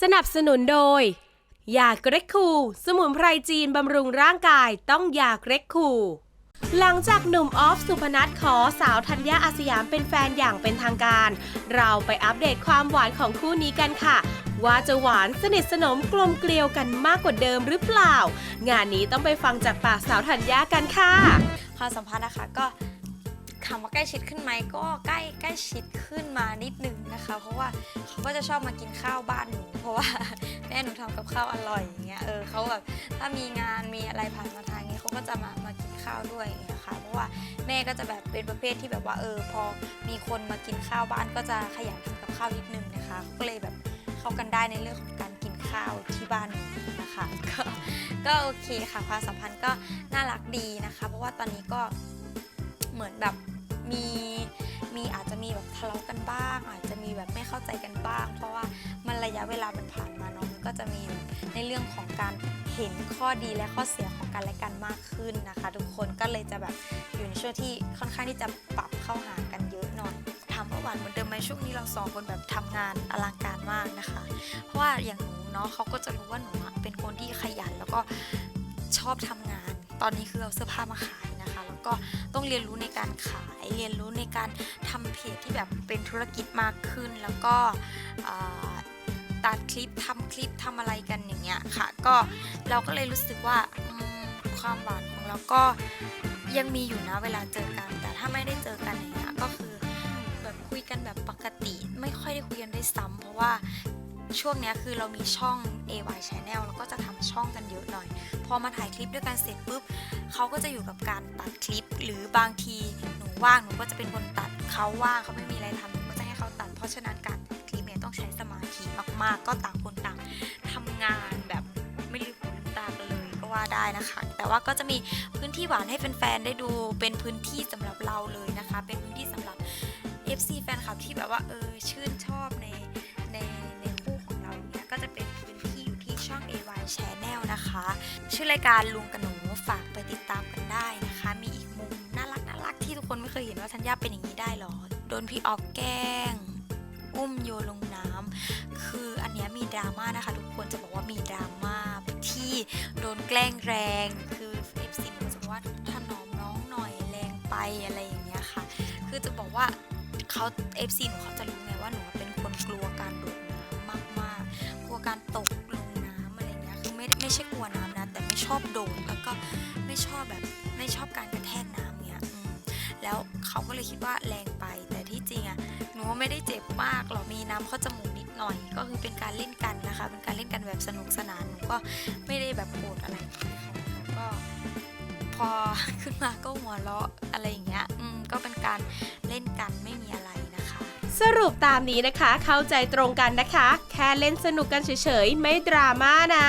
สนับสนุนโดย ยาเกรกคู สมุนไพรจีนบำรุงร่างกายต้องยาเกรกคู หลังจากหนุ่มออฟสุพนัทขอสาวธัญญาอาสยามเป็นแฟนอย่างเป็นทางการ เราไปอัปเดตความหวานของคู่นี้กันค่ะว่าจะหวานสนิทสนมกลมเกลียวกันมากกว่าเดิมหรือเปล่า งานนี้ต้องไปฟังจากปากสาวธัญญากันค่ะ ความสัมพันธ์นะคะก็ คำว่าใกล้ชิดขึ้นไหมก็ใกล้ใกล้ชิดขึ้นมานิดนึงนะคะ เพราะว่าเขาก็จะชอบมากินข้าวบ้านหนูเพราะว่าแม่หนูทำกับข้าวอร่อยอย่างเงี้ยเออเขาแบบถ้ามีงานมีอะไรผ่านมาทางนี้เขาก็จะมามากินข้าวด้วยอย่างเงี้ยค่ะเพราะว่าแม่ก็จะแบบเป็นประเภทที่แบบว่าเออพอมีคนมากินข้าวบ้านก็จะขยันทำกับข้าวนิดนึงนะคะเขาก็เลยแบบเข้ากันได้ในเรื่องของการกินข้าวที่บ้านหนูนะคะก็ก็โอเคค่ะความสัมพันธ์ก็น่ารักดีนะคะ เพราะว่าตอนนี้ก็เหมือนแบบ มีมีอาจจะมีแบบทะเลาะกันบ้าง อาจจะมีแบบไม่เข้าใจกันบ้าง เพราะว่ามันระยะเวลามันผ่านมาเนาะมันก็จะมีแบบในเรื่องของการเห็นข้อดีและข้อเสียของกันและกันมากขึ้นนะคะ ทุกคนก็เลยจะแบบอยู่ในช่วงที่ค่อนข้างที่จะปรับเข้าหากันเยอะหน่อยถามว่าหวานเหมือนเดิมไหมช่วงนี้เราสองคนแบบทำงานอลังการมากนะคะ เพราะว่าอย่างหนูเนาะเขาก็จะรู้ว่าหนูเป็นคนที่ขยันแล้วก็ชอบทำงาน ตอนนี้คือเอาเสื้อผ้ามาขาย นะคะ แล้วก็ต้องเรียนรู้ในการขายเรียนรู้ในการทำเพจที่แบบเป็นธุรกิจมากขึ้น แล้วก็ตัดคลิปทำคลิปทำอะไรกันอย่างเงี้ยค่ะ ก็เราก็เลยรู้สึกว่าความหวานของเราก็ยังมีอยู่นะเวลาเจอกัน แต่ถ้าไม่ได้เจอกันอย่างเงี้ยก็คือแบบคุยกันแบบปกติ ไม่ค่อยได้คุยกันได้ซ้ำเพราะว่า ช่วงนี้คือเรามีช่อง AY Channel แล้วก็จะทำช่องกันเยอะหน่อย พอมาถ่ายคลิปด้วยกันเสร็จปุ๊บเขาก็จะอยู่กับการตัดคลิป หรือบางทีหนูว่างหนูก็จะเป็นคนตัดเขาว่างเขาไม่มีอะไรทำหนูก็จะให้เขาตัด เพราะฉะนั้นการตัดคลิปเนี่ยต้องใช้สมาธิมากๆ ก็ต่างคนต่างทำงานแบบไม่ลืมหูลืมตากันเลยก็ว่าได้นะคะ แต่ว่าก็จะมีพื้นที่หวานให้แฟนๆได้ดูเป็นพื้นที่สำหรับเราเลยนะคะ เป็นพื้นที่สำหรับ FC แฟนคลับที่แบบว่าเออชื่นชอบ ชื่อรายการลุงกับหนูฝากไปติดตามกันได้นะคะ มีอีกมุมน่ารักน่ารักที่ทุกคนไม่เคยเห็นว่าธัญญาเป็นอย่างนี้ได้หรอ โดนพี่ออกแกล้ง อุ้มโยนลงน้ำคืออันนี้มีดราม่านะคะ ทุกคนจะบอกว่ามีดราม่าที่โดนแกล้งแรง คือ FC หนูจะบอกว่าถนอมน้องหน่อยแรงไปอะไรอย่างเงี้ยค่ะ คือจะบอกว่าเขา FC หนูเขาจะรู้ไงว่าหนูเป็นคนกลัวการโดดน้ำมากๆ กลัวการตกลง ไม่ใช่กลัวน้ำนะ แต่ไม่ชอบโดดแล้วก็ไม่ชอบแบบไม่ชอบการกระแทกน้ำเงี้ยแล้วเขาก็เลยคิดว่าแรงไป แต่ที่จริงอะหนูว่าไม่ได้เจ็บมากหรอกมีน้ำเข้าจมูกนิดหน่อย ก็คือเป็นการเล่นกันนะคะ เป็นการเล่นกันแบบสนุกสนานหนูก็ไม่ได้แบบโกรธอะไรขานะคะก็พอขึ้นมาก็หัวเราะอะไรอย่างเงี้ยอืมก็เป็นการเล่นกันไม่มีอะไรนะคะ สรุปตามนี้นะคะ เข้าใจตรงกันนะคะ แค่เล่นสนุกกันเฉยๆ ไม่ดราม่านะ